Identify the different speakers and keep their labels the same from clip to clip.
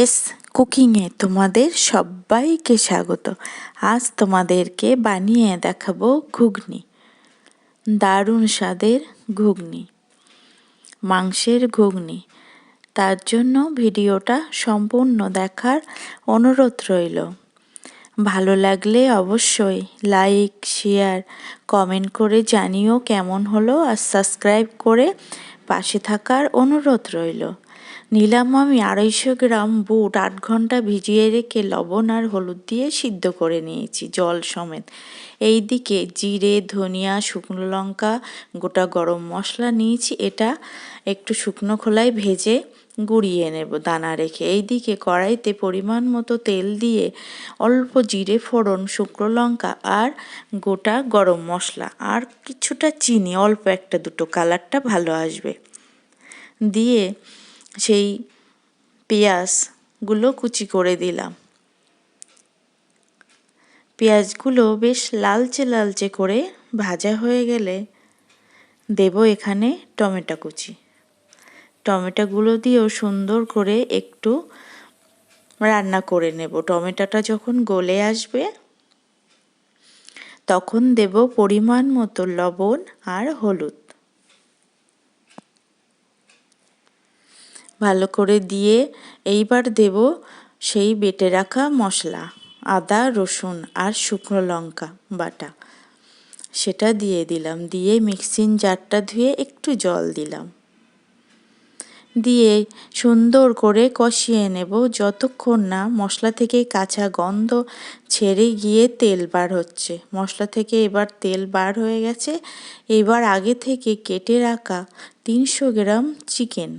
Speaker 1: S কুকিংয়ে তোমাদের সবাইকে স্বাগত। আজ তোমাদেরকে বানিয়ে দেখাবো ঘুগনি। দারুণ স্বাদের ঘুগনি। মাংসের ঘুগনি। তার জন্য ভিডিওটা সম্পূর্ণ দেখার অনুরোধ রইল। ভালো লাগলে অবশ্যই লাইক, শেয়ার, কমেন্ট করে জানিও কেমন হলো আর সাবস্ক্রাইব করে পাশে থাকার অনুরোধ রইল। নিলাম আমি আড়াইশো গ্রাম বুট, আট ঘণ্টা ভিজিয়ে রেখে লবণ আর হলুদ দিয়ে সিদ্ধ করে নিয়েছি, জল সমেত। এই দিকে জিরে, ধনিয়া, শুকনো লঙ্কা, গোটা গরম মশলা নিয়েছি, এটা একটু শুকনো খোলায় ভেজে গুঁড়িয়ে নেব দানা রেখে। এই দিকে কড়াইতে পরিমাণ মতো তেল দিয়ে অল্প জিরে, ফোড়ন, শুকনো লঙ্কা আর গোটা গরম মশলা আর কিছুটা চিনি, অল্প একটা দুটো, কালারটা ভালো আসবে। দিয়ে সেই পেঁয়াজগুলো কুচি করে দিলাম। পেঁয়াজগুলো বেশ লালচে লালচে করে ভাজা হয়ে গেলে দেব এখানে টমেটো কুচি। টমেটোগুলো দিয়েও সুন্দর করে একটু রান্না করে নেব। টমেটোটা যখন গলে আসবে, তখন দেব পরিমাণ মতো লবণ আর হলুদ। ভালো করে দিয়ে এইবার দেব সেই বেটে রাখা মশলা, আদা, রসুন আর শুকনো লঙ্কা বাটা। সেটা দিয়ে দিলাম, দিয়ে মিক্সিং জারটা ধুয়ে একটু জল দিলাম। দিয়ে সুন্দর করে কষিয়ে নেব যতক্ষণ না মশলা থেকে কাঁচা গন্ধ ছেড়ে গিয়ে তেল বার হচ্ছে। মশলা থেকে এবার তেল বার হয়ে গেছে। এবার আগে থেকে কেটে রাখা তিনশো গ্রাম চিকেন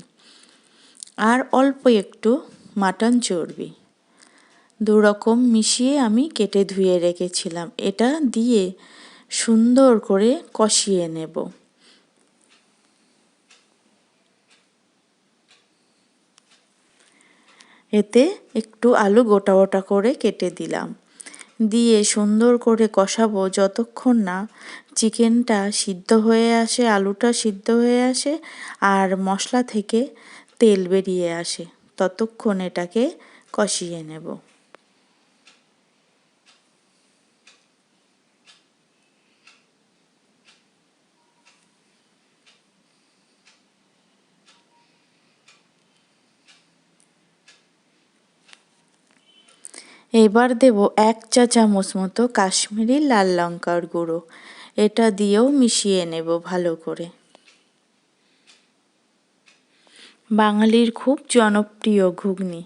Speaker 1: আর অল্প একটু মাটন চর্বি। দু রকম মিশিয়ে আমি কেটে ধুয়ে রেখেছিলাম। এটা দিয়ে সুন্দর করে কষিয়ে নেব। এতে একটু আলু গোটা গোটা করে কেটে দিলাম। দিয়ে সুন্দর করে কষাবো যতক্ষণ না চিকেনটা সিদ্ধ হয়ে আসে, আলুটা সিদ্ধ হয়ে আসে, আর মশলা থেকে তেল বেরিয়ে আসে, ততক্ষণ এটাকে কষিয়ে নেব। এবার দেব এক চা চামচ মতো কাশ্মীরি লাল লঙ্কার গুঁড়ো। এটা দিয়েও মিশিয়ে নেব ভালো করে। বাঙালির খুব জনপ্রিয় ঘুগনি।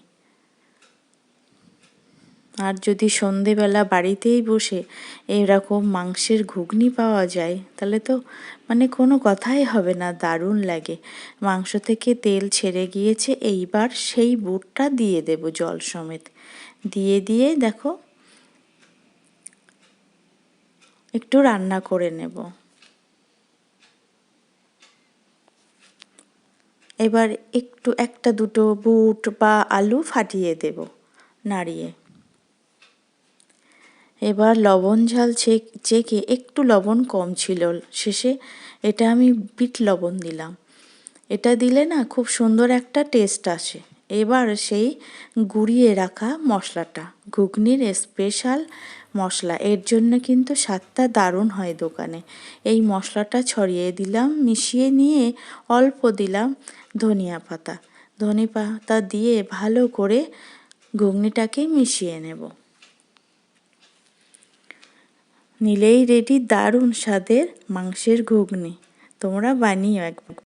Speaker 1: আর যদি সন্ধেবেলা বাড়িতেই বসে এরকম মাংসের ঘুগনি পাওয়া যায়, তাহলে তো মানে কোনো কথাই হবে না, দারুণ লাগে। মাংস থেকে তেল ছেড়ে গিয়েছে, এইবার সেই বুটটা দিয়ে দেব জল সমেত। দিয়ে দিয়ে দেখো, একটু রান্না করে নেব। এবার একটু, একটা, দুটো বুট বা আলু ফাটিয়ে দেব নাড়িয়ে। এবার লবণ ঝাল চেকে একটু লবণ কম ছিল। শেষে এটা আমি বিট লবণ দিলাম। এটা দিলে না খুব সুন্দর একটা টেস্ট আসে। এবার সেই গুঁড়িয়ে রাখা মশলাটা। ঘুগনির স্পেশাল মশলা। এর জন্য কিন্তু স্বাদটা দারুণ হয় দোকানে। এই মশলাটা ছড়িয়ে দিলাম, মিশিয়ে নিয়ে অল্প দিলাম ধনিয়া পাতা। ধনে পাতা দিয়ে ভালো করে ঘুগনিটাকে মিশিয়ে নেব। নিলেই রেডি দারুণ স্বাদের মাংসের ঘুগনি। তোমরা বানিও একবার।